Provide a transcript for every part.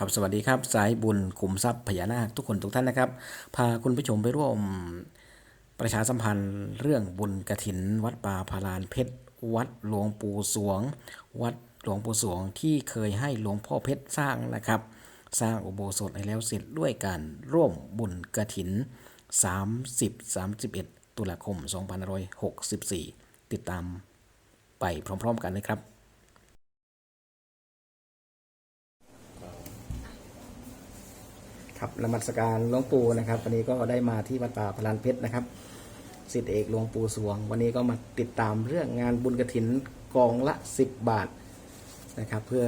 ครับสวัสดีครับสายบุญขุมทรัพย์พญานาคทุกคนทุกท่านนะครับ พาคุณผู้ชมไปร่วมประชาสัมพันธ์ เรื่องบุญกระถิน วัดป่าพารานเพชร วัดหลวงปู่สวง วัดหลวงปู่สวงที่เคยให้หลวงพ่อเพชรสร้างนะครับ สร้างอุโบสถให้แล้วเสร็จด้วยการร่วมบุญกระถิน 30 31 ตุลาคม 2564 ติดตามไปพร้อม ๆ กันนะครับ ครับนมัสการหลวงปู่นะครับ วันนี้ก็ได้มาที่วัดป่าพลานเพชรนะครับสิทธิเอกหลวงปู่สวง วันนี้ก็มาติดตามเรื่องงานบุญกระถินกองละ 10 บาทนะครับ เพื่อ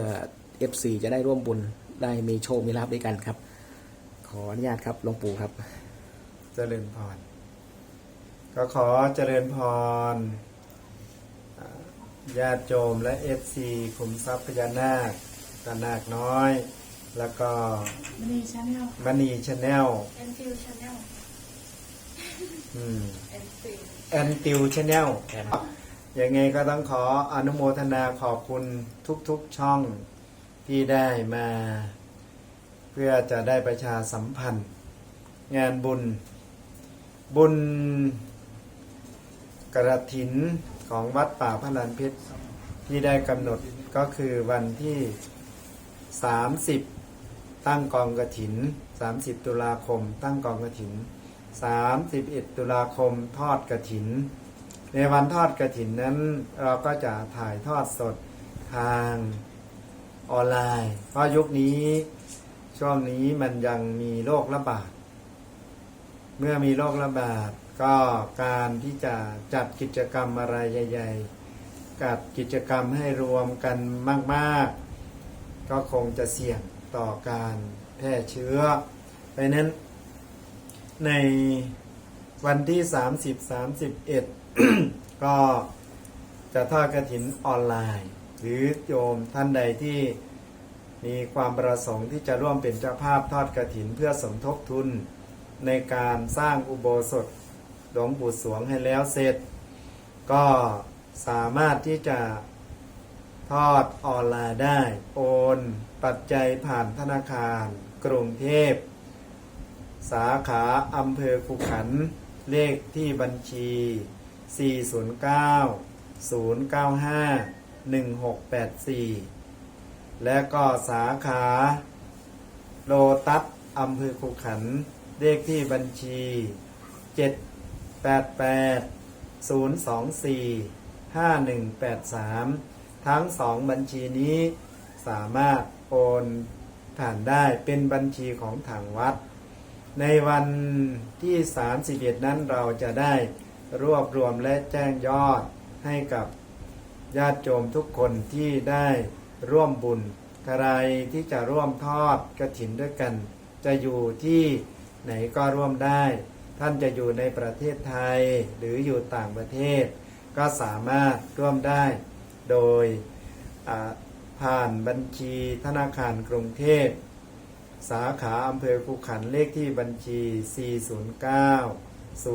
FC จะได้ร่วมบุญได้มีโชคมีลาบด้วยกันครับ ขออนุญาตครับหลวงปู่ครับ เจริญพร ก็ขอเจริญพรญาติโยมและเอฟซีขุมทรัพย์พญานาคตานาคน้อย แล้วก็มณีชาแนลมณีชาแนลแอนฟิลชาแนลอืมแอนฟิลแอนติวชาแนลยังไงก็ต้องขออนุโมทนาขอบคุณทุกๆช่องที่ได้มา เพื่อจะได้ประชาสัมพันธ์ งานบุญ บุญกระถินของวัดป่าพระลานเพชรที่ได้กำหนดก็คือวันที่ 30 ตั้งกองกระถิน 30 ตุลาคม ตั้งกองกระถิน 31 ตุลาคมทอดกระถิน ในวันทอดกระถินนั้นเราก็จะถ่ายทอดสดทางออนไลน์ เพราะยุคนี้ช่วงนี้มันยังมีโรคระบาด เมื่อมีโรคระบาดก็การที่จะจัดกิจกรรมอะไรใหญ่ๆ กับกิจกรรมให้รวมกันมาก ๆ ก็คงจะเสี่ยง ต่อการแพร่เชื้อ เพราะนั้นในวันที่ 30 31 ก็จะทอดกระถินออนไลน์ หรือโยมท่านใดที่มีความประสงค์ที่จะร่วมเป็นเจ้าภาพทอดกระถินเพื่อสมทบทุนในการสร้างอุโบสถหลวงปู่สวงให้แล้วเสร็จ ก็สามารถที่จะ ทอดออนไลน์ได้ โอน ปัจจัยผ่านธนาคาร กรุงเทพ สาขาอำเภอขุขัน เลขที่บัญชี 409 095 1684 และก็สาขาโลตัสอำเภอขุขัน เลขที่บัญชี 788 024 5183 ทั้งสองบัญชีนี้สามารถโอนผ่านได้เป็นบัญชีของทางวัด ในวันที่ 31 นั้นเราจะได้รวบรวมและแจ้งยอดให้กับญาติโยมทุกคนที่ได้ร่วมบุญใครที่จะร่วมทอดกระถินด้วยกัน จะอยู่ที่ไหนก็ร่วมได้ ท่านจะอยู่ในประเทศไทยหรืออยู่ต่างประเทศ ก็สามารถร่วมได้ โดยผ่านบัญชีธนาคารกรุงเทพ สาขาอำเภอคูขันเลขที่บัญชี 409 095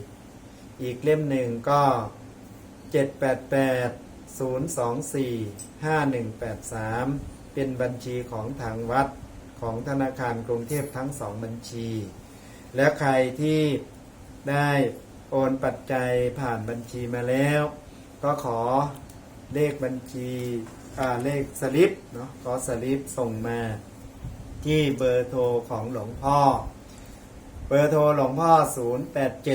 1684 อีกเล่มหนึ่งก็ 788 024 5183 เป็นบัญชีของทางวัดของธนาคารกรุงเทพทั้งสองบัญชี และใครที่ได้ โอนปัจจัยผ่านบัญชีมาแล้ว ก็ขอเลขบัญชีอ่าเลขสลิปเนาะขอสลิปส่งมาที่เบอร์โทรของหลวงพ่อ เบอร์โทรหลวงพ่อ 0 8 7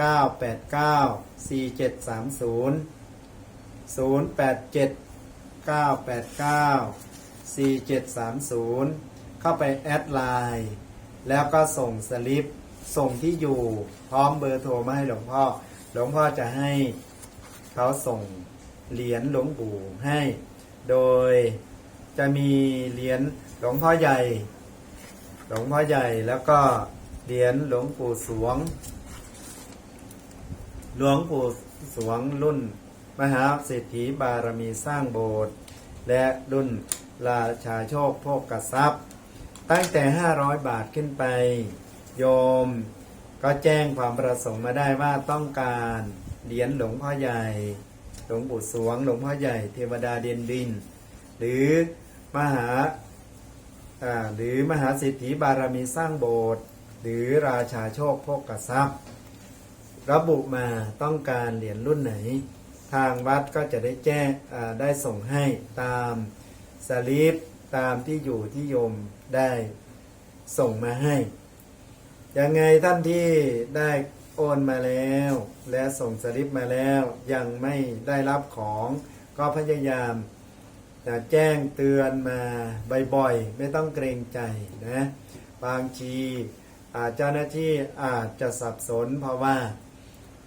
9 8 9 4 7 3 0 0 8 7 9 8 9 4 7 3 0 เข้าไปแอดไลน์แล้วก็ส่งสลิป ส่งที่อยู่พร้อมเบอร์โทรมาให้หลวงพ่อ หลวงพ่อจะให้เขาส่งเหรียญหลวงปู่ให้ โดยจะมีเหรียญหลวงพ่อใหญ่ หลวงพ่อใหญ่แล้วก็เหรียญหลวงปู่สวง หลวงปู่สวงรุ่น มหาเศรษฐีบารมีสร้างโบสถ์และรุ่นราชาโชคโภกทรัพย์ ตั้งแต่ 500 บาทขึ้นไป โยม ก็แจ้งความประสงค์มาได้ว่าต้องการเหรียญหลวงพ่อใหญ่ หลวงปู่สวง หลวงพ่อใหญ่ เทวดาเดียนดิน หรือมหาหรือมหาสิทธิบารมีสร้างโบสถ์หรือราชาโชคโภกทรัพย์ ระบุมาต้องการเหรียญรุ่นไหน ทางวัดก็จะได้แจ้งได้ส่งให้ตามสลิปตามที่อยู่ที่โยมได้ส่งมาให้ ยังไงท่านที่ได้โอนมาแล้ว และส่งสลิปมาแล้ว ยังไม่ได้รับของก็พยายามนะแจ้งเตือนมาบ่อยๆ ไม่ต้องเกรงใจนะบางทีอาเจ้าหน้าที่อาจจะสับสนเพราะว่า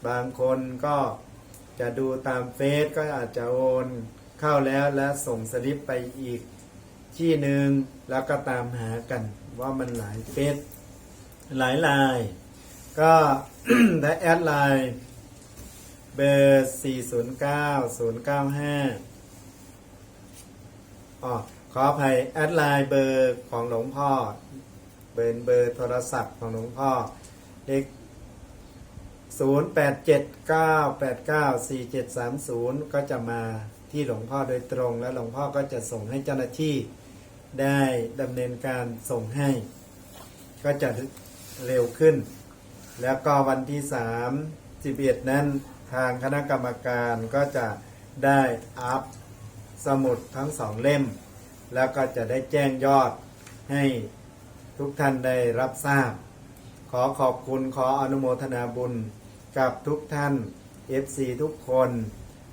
บางคนก็จะดูตามเฟซก็อาจจะโอนเข้าแล้วและส่งสลิปไปอีกที่หนึ่งแล้วก็ตามหากันว่ามันหลายเฟซ หลายลายก็ได้แอดไลน์เบอร์ 409 095อ๋อขออภัยแอดไลน์เบอร์ของหลวงพ่อเบอร์เบอร์โทรศัพท์ของหลวงพ่อเลข0879894730 ก็จะมาที่หลวงพ่อโดยตรง และหลวงพ่อก็จะส่งให้เจ้าหน้าที่ได้ดำเนินการส่งให้ ก็จะ เร็วขึ้น แล้วก็วันที่3 11นั้นทางคณะกรรมการก็จะได้อัพสมุดทั้งสองเล่ม แล้วก็จะได้แจ้งยอดให้ทุกท่านได้รับทราบ ขอขอบคุณขออนุโมทนาบุญกับทุกท่าน FC ทุกคน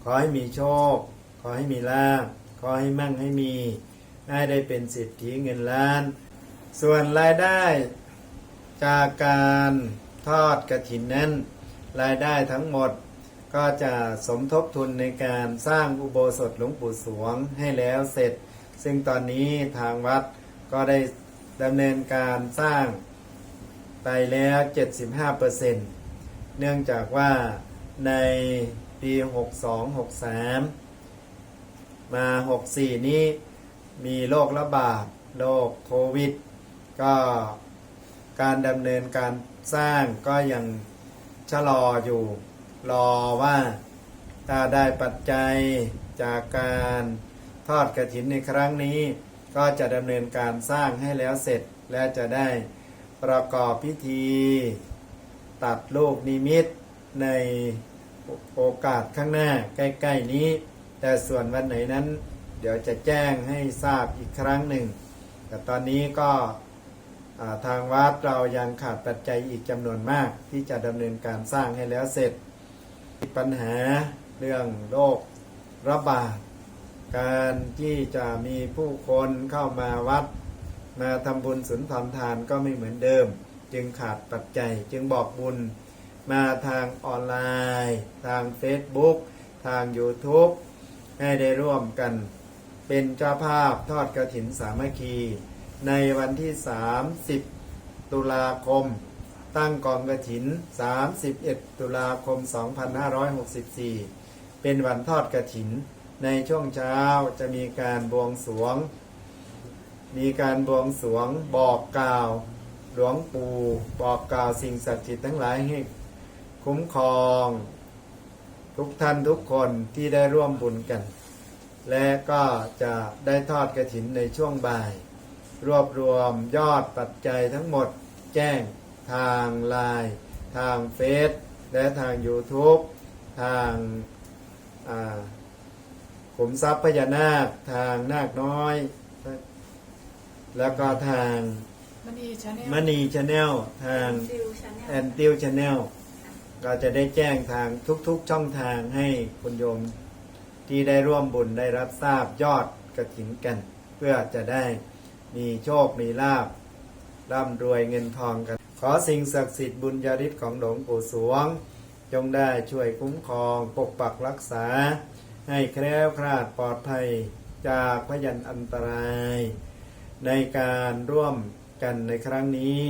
ขอให้มีโชค ขอให้มีลาภขอให้มั่งให้มีให้ได้เป็นสิทธิเงินล้าน ส่วนรายได้ จากการทอดกระถินนั้น รายได้ทั้งหมดก็จะสมทบทุนในการสร้างอุโบสถหลวงปู่สวงให้แล้วเสร็จ ซึ่งตอนนี้ทางวัดก็ได้ดำเนินการสร้างไปแล้ว 75%เนื่องจากว่าในปี 62-63 มา 64 นี้มีโรคระบาดโรคโควิด ก็ การดำเนินการสร้างก็ยังชะลออยู่ รอว่าถ้าได้ปัจจัยจากการทอดกระถินในครั้งนี้ ก็จะดำเนินการสร้างให้แล้วเสร็จและจะได้ประกอบพิธี ตัดลูกนิมิตในโอกาสข้างหน้าใกล้ๆนี้ แต่ส่วนวันไหนนั้น เดี๋ยวจะแจ้งให้ทราบอีกครั้งหนึ่ง แต่ตอนนี้ก็ ทางวัดเรายังขาดปัจจัยอีกจำนวนมาก ที่จะดำเนินการสร้างให้แล้วเสร็จปัญหาเรื่องโรคระบาด การที่จะมีผู้คนเข้ามาวัด มาทำบุญสุนทรทานก็ไม่เหมือนเดิม จึงขาดปัจจัยจึงบอกบุญมาทางออนไลน์ ทาง Facebook ทาง YouTube ให้ได้ร่วมกันเป็นเจ้าภาพทอดกระถินสามัคคี ในวันที่ 30 ตุลาคม ตั้งกองกระถิน 31 ตุลาคม 2564 เป็นวันทอดกระถิน ในช่วงเช้าจะมีการบวงสรวง มีการบวงสรวงบอกกล่าว หลวงปู่บอกกล่าวสิ่งศักดิ์สิทธิ์ทั้งหลายให้คุ้มครอง ทุกท่านทุกคนที่ได้ร่วมบุญกัน และก็จะได้ทอดกระถินในช่วงบ่าย รวบรวมยอดปัจจัยทั้งหมด แจ้งทางไลน์ทางเฟซและทาง YouTube ทางอ่าขุมทรัพย์พญานาคทางนาคน้อย แล้วก็ทางมณีชาแนลมณีชาแนลทางฟิวชาแนลแอนติวชาแนลก็จะได้แจ้งทางทุกๆช่องทางให้คุณโยมที่ได้ร่วมบุญได้รับทราบยอดกระถินกัน เพื่อจะได้ มีโชค มีลาบร่ำรวยเงินทองกัน ขอสิ่งศักดิ์สิทธิ์บุญญาฤทธิ์ของหลวงปู่สวง จงได้ช่วยคุ้มครอง ปกปักรักษา ให้แคล้วคลาดปลอดภัยจากพยันอันตราย ในการร่วมกันในครั้งนี้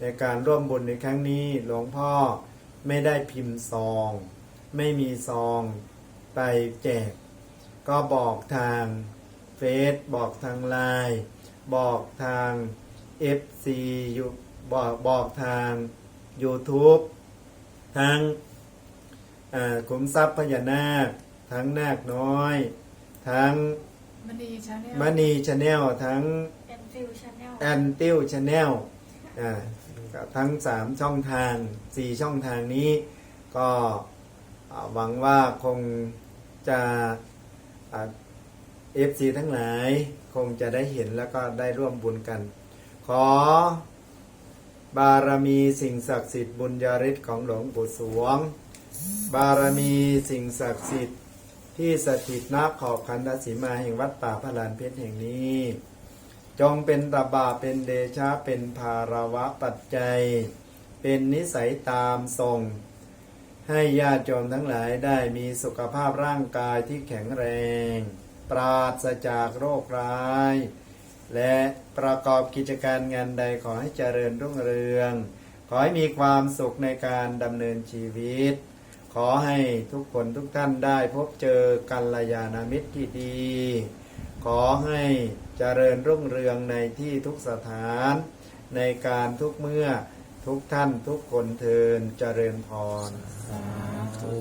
ในการร่วมบุญในครั้งนี้หลวงพ่อไม่ได้พิมพ์ซอง ไม่มีซองไปแจก ก็บอกทางเฟซบอกทางไลน์ บอกทาง FC อยู่บอกบอกทาง YouTube ทั้งอ่าขุมทรัพย์พญานาค ทั้งนาคน้อย ทั้งมณีชาแนลมณีชาแนลทั้งแอนฟิลชาแนลแอนติวชาแนลอ่าก็ทั้งสามช่องทางสี่ช่องทางนี้ ก็อ่าหวังว่าคงจะ เอฟซีทั้งหลายคงจะได้เห็นแล้วก็ได้ร่วมบุญกัน ขอบารมีสิ่งศักดิ์สิทธิ์บุญญาฤทธิ์ของหลวงปู่สวง บารมีสิ่งศักดิ์สิทธิ์ที่สถิตณขอบคันธสีมาแห่งวัดป่าพระลานเพชรแห่งนี้ จงเป็นตบะเป็นเดชะเป็นภาระวะปัจจัย เป็นนิสัยตามทรง ให้ญาติโยมทั้งหลายได้มีสุขภาพร่างกายที่แข็งแรง ปราศจากโรคร้าย และประกอบกิจการงานใดขอให้เจริญรุ่งเรือง ขอให้มีความสุขในการดำเนินชีวิต ขอให้ทุกคนทุกท่านได้พบเจอกัลยาณมิตรที่ดี ขอให้เจริญรุ่งเรืองในที่ทุกสถาน ในการทุกเมื่อทุกท่านทุกคนเทินเจริญพรโอ้